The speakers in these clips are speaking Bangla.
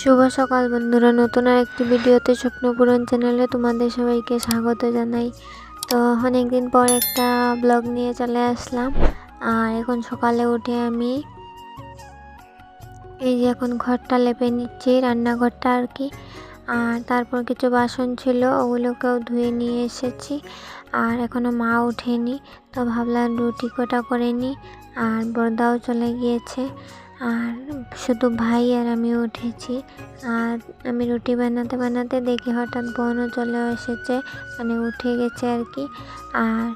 শুভ সকাল বন্ধুরা। নতুন আর একটি ভিডিওতে স্বপ্নপূরণ চ্যানেলে তোমাদের সবাইকে স্বাগত জানাই। তো অনেকদিন পর একটা ব্লগ নিয়ে চলে আসলাম। আর এখন সকালে উঠে আমি এই যে এখন ঘরটা লেপে নিচ্ছি, রান্নাঘরটা আর কি। আর তারপর কিছু বাসন ছিল, ওগুলোকেও ধুয়ে নিয়ে এসেছি। আর এখনও মা ওঠেনি, তো ভাবলাম রুটি কোটা করে নিই। আর বর্দাও চলে গিয়েছে। আর শুধু ভাই আর আমি উঠেছি। আর আমি রুটি বানাতে বানাতে দেখি হঠাৎ বোনও চলে এসেছে মানে উঠে গেছে আর কি। আর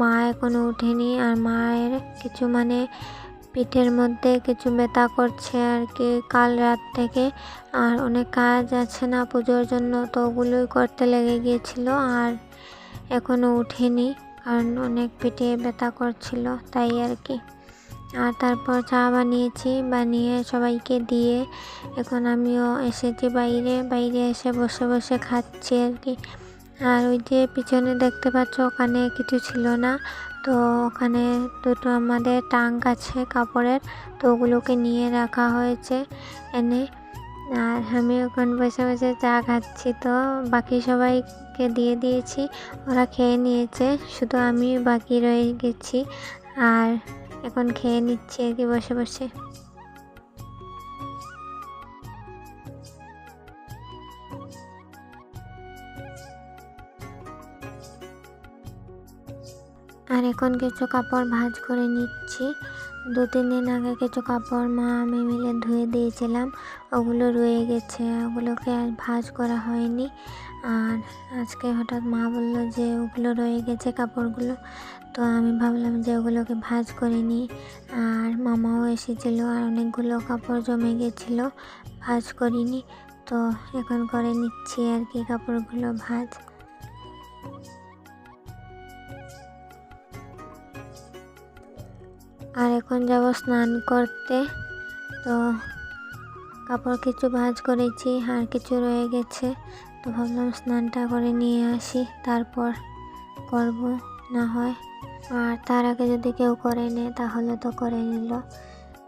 মা এখনও উঠেনি আর মায়ের কিছু মানে পিঠের মধ্যে কিছু ব্যথা করছে আর কি কাল রাত থেকে। আর অনেক কাজ আছে না পুজোর জন্য, তো ওগুলোই করতে লেগে গিয়েছিল আর এখনও উঠেনি কারণ অনেক পিঠে ব্যথা করছিল, তাই আর কি। আর তারপর চা বানিয়েছি, বানিয়ে সবাইকে দিয়ে এখন আমিও এসেছি বাইরে বাইরে এসে বসে বসে খাচ্ছি আর কি। আর ওই যে পিছনে দেখতে পাচ্ছ ওখানে কিছু ছিল না, তো ওখানে দুটো আমাদের টাঙ্ক আছে কাপড়ের, তো ওগুলোকে নিয়ে রাখা হয়েছে এনে। আর আমি ওখানে বসে বসে চা খাচ্ছি তো, বাকি সবাইকে দিয়ে দিয়েছি, ওরা খেয়ে নিয়েছে, শুধু আমি বাকি রয়ে গেছি। আর এখন খেয়ে নিচ্ছি আর কি বসে বসে। আর এখন কিছু কাপড় ভাঁজ করে নিচ্ছি। দু, তিন দিন আগে কিছু কাপড় মা আমি মিলে ধুয়ে দিয়েছিলাম। ওগুলো রয়ে গেছে, ওগুলোকে আর ভাঁজ করা হয়নি। আর আজকে হঠাৎ মা বলল যে ওগুলো রয়ে গেছে কাপড়গুলো। তো আমি ভাবলাম যে ওগুলোকে ভাজ করে নিই। আর মামাও এসেছিল আর অনেকগুলো কাপড় জমে গেছিল, ভাঁজ করিনি। তো এখন করে নিচ্ছি আর কি কাপড়গুলো ভাঁজ। আর এখন যাব স্নান করতে। তো কাপড় কিছু ভাজ করেছি, আর কিছু রয়ে গেছে। তো ভাবলাম স্নানটা করে নিয়ে আসি, তারপর করব, না হয়। আর তার আগে যদি কেউ করে নেয়, তাহলে তো করে নিল।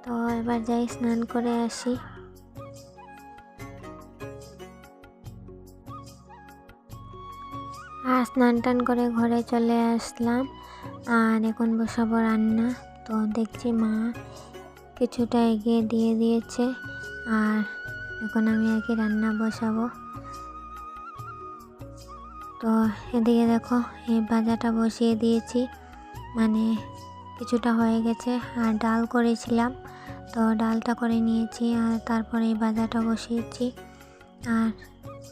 তো এবার যাই স্নান করে আসি। আর স্নান টান করে ঘরে চলে আসলাম। আর এখন বসাবো রান্না। তো দেখছি মা কিছুটা এগিয়ে দিয়ে দিয়েছে। আর এখন আমি আর কি রান্না বসাবো। তো এদিকে দেখো, এই ভাজাটা বসিয়ে দিয়েছি। মানে কিছুটা হয়ে গেছে। আর ডাল করেছিলাম। তো ডালটা করে নিয়েছি আর তারপরে এই ভাজাটা বসিয়েছি। আর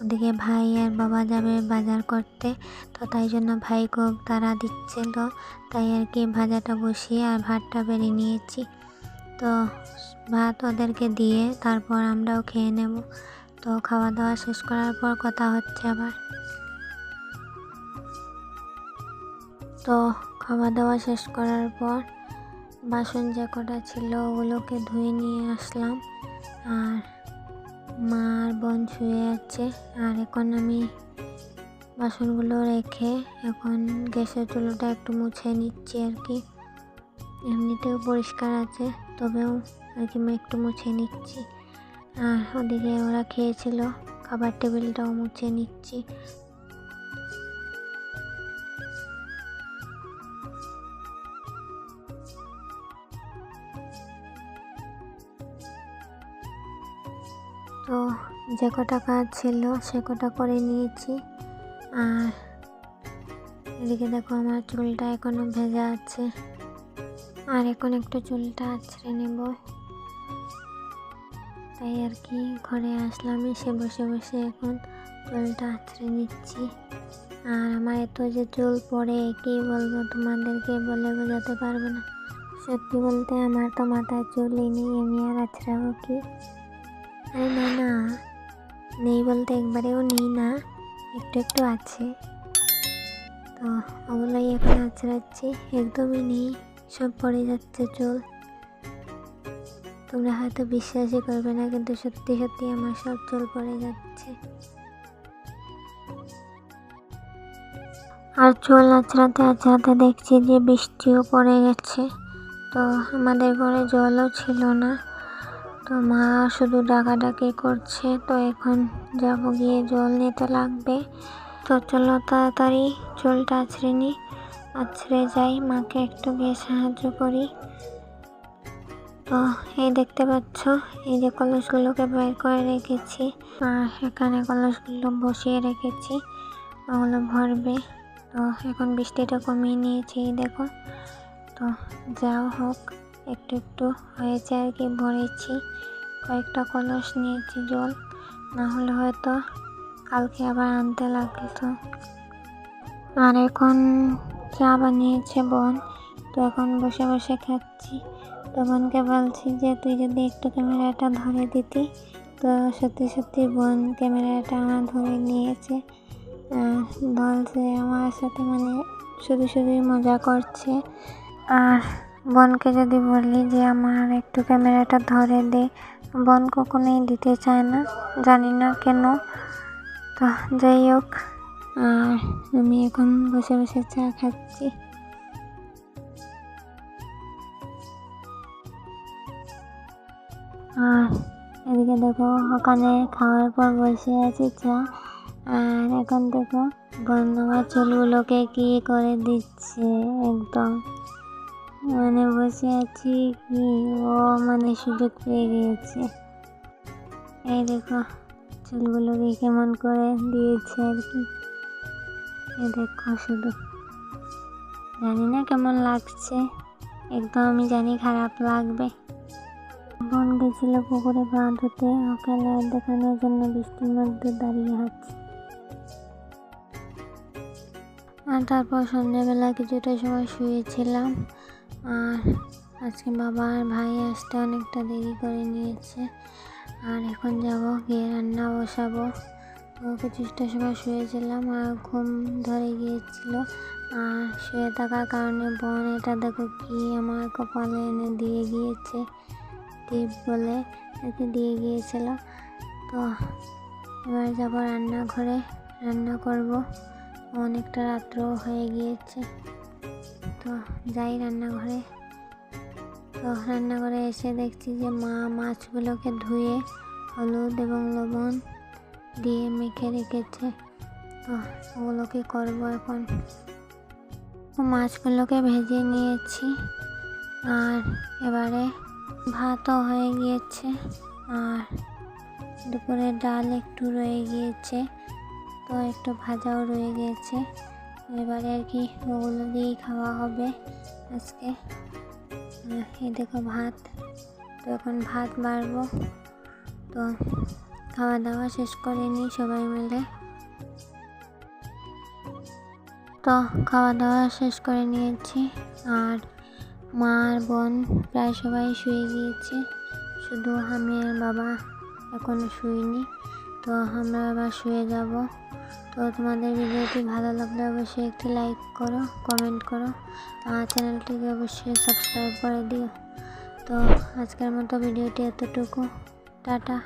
ওদিকে ভাই আর বাবা যাবে বাজার করতে। তো তাই জন্য ভাই খুব তারা দিচ্ছিল তাই আর কি ভাজাটা বসিয়ে আর ভাতটা বেরিয়ে নিয়েছি। তো ভাত ওদেরকে দিয়ে তারপর আমরাও খেয়ে নেব। তো খাওয়া দাওয়া শেষ করার পর কথা হচ্ছে আবার। তো খাওয়া দাওয়া শেষ করার পর বাসন যে কটা ছিল ওগুলোকে ধুয়ে নিয়ে আসলাম। আর মা আর বোন শুয়ে আছে। আর এখন আমি বাসনগুলো রেখে এখন গ্যাসের চুলোটা একটু মুছে নিচ্ছি আর কি। এমনিতেও পরিষ্কার আছে, তবেও আর কি আমি একটু মুছে নিচ্ছি। আর ওদিকে ওরা খেয়েছিল, খাবার টেবিলটাও মুছে নিচ্ছি। তো যে কটা কাজ ছিল সে কটা করে নিয়েছি। আর এদিকে দেখো আমার চুলটা এখনও ভেজা আছে। আর এখন একটু চুলটা আছড়ে নেব। তাই আর কি ঘরে আসলাম, এসে বসে বসে এখন চুলটা আছড়ে নিচ্ছি। আর আমার এত যে চুল পড়ে, কি বলব তোমাদেরকে বলে বোঝাতে পারব না। সত্যি বলতে আমার তো মাথায় চুলই নেই, আমি আর আছড়াবো কি? আরে না না। নেই বলতে একবারেও নেই না, একটু একটু আছে। তো ওগুলোই এখন আছড়াচ্ছি, একদমই নেই, সব পড়ে যাচ্ছে চুল। তোমরা হয়তো বিশ্বাসই করবে না, কিন্তু সত্যি সত্যি আমার সব চুল পড়ে যাচ্ছে। আর চুল আছড়াতে আছড়াতে দেখছি যে বৃষ্টিও পড়ে গেছে। তো আমাদের ঘরে জলও ছিল না। তো মা শুধু ডাকাডাকি করছে, তো এখন যাব গিয়ে জল নিতে লাগবে। তো চলো তাড়াতাড়ি জলটা আছড়ে নিই আছড়ে যাই, মাকে একটু গিয়ে সাহায্য করি। তো এই দেখতে পাচ্ছ, এই যে কলসগুলোকে বের করে রেখেছি। আর এখানে কলসগুলো বসিয়ে রেখেছি, ওগুলো ভরবে। তো এখন বৃষ্টিটা কমিয়ে নিয়েছি দেখো। তো যাও হোক। একটু একটু হয়েছে আর কি, ভরেছি। কয়েকটা কলস নিয়েছি জল না হলে হয়তো কালকে আবার আনতে লাগতো। আর এখন চা বানিয়েছে বোন, তো এখন বসে বসে খাচ্ছি। তো বোনকে বলছি যে, তুই যদি একটু ক্যামেরাটা ধরে দিতি। তো সত্যি সত্যি বোন ক্যামেরাটা আমার ধরে নিয়েছে। বলছে আমার সাথে মানে শুধু শুধুই মজা করছে। আর বোনকে যদি বলি যে আমার একটু ক্যামেরাটা ধরে দে, বোন কখনোই দিতে চায় না, জানি না কেন। তো যাই হোক আর আমি এখন বসে বসে চা খাচ্ছি। আর এদিকে দেখো, ওখানে খাওয়ার পর বসে আছি চা। আর এখন দেখো, বোন আমার চুলগুলোকে কি করে দিচ্ছে, একদম। মানে বসে আছি কি? ও মানে সুযোগ পেয়ে গিয়েছে। এই দেখো চুলগুলোকে কেমন করে দিয়েছে আর কি। এই দেখো শুধু। জানি না কেমন লাগছে। একদম আমি জানি খারাপ লাগবে। বোন গেছিল পুকুরে পা ধুতে, ওকে লাইট দেখানোর জন্য বৃষ্টির মধ্যে দাঁড়িয়ে আছে। আর তারপর সন্ধ্যাবেলা কিছুটা সময় শুয়েছিলাম। আর আজকে বাবা আর ভাই আসতে অনেকটা দেরি করে নিয়েছে। আর এখন যাব গিয়ে রান্না বসাবো। তো কিছুটা সময় শুয়েছিলাম আর ঘুম ধরে গিয়েছিল। আর শুয়ে থাকার কারণে বোন এটা দেখো কি আমার কপালে এনে দিয়ে গিয়েছে। টিপ বলে একে দিয়ে গিয়েছিল। তো এবার যাব রান্নাঘরে। রান্না করব। অনেকটা রাত্রও হয়ে গিয়েছে। তো যাই রান্নাঘরে। তো রান্নাঘরে এসে দেখছি যে মা মাছগুলোকে ধুয়ে হলুদ এবং লবণ দিয়ে মেখে রেখেছে। তো ওগুলোকে করব এখন। মাছগুলোকে ভেজে নিয়েছি। আর এবারে ভাতও হয়ে গিয়েছে। আর দুপুরে ডাল একটু রয়ে গিয়েছে। তো একটু ভাজাও রয়ে গিয়েছে। এবারে আর কি ওগুলো দিয়েই খাওয়া হবে আজকে। এই দেখো ভাত। তো এখন ভাত বাড়বো। তো খাওয়া দাওয়া শেষ করে নিই সবাই মিলে। তো খাওয়া দাওয়া শেষ করে নিয়েছি। আর মা আর বোন প্রায় সবাই শুয়ে গিয়েছে। শুধু আমি আর বাবা এখনও শুইনি। তো আমরা আবার শুয়ে যাব। তো তোমাদের ভিডিওটি ভালো লাগলে অবশ্যই একটি লাইক করো কমেন্ট করো আর চ্যানেলটিকে অবশ্যই সাবস্ক্রাইব করে দিও। তো আজকের মতো ভিডিওটি এতটুকু। টাটা।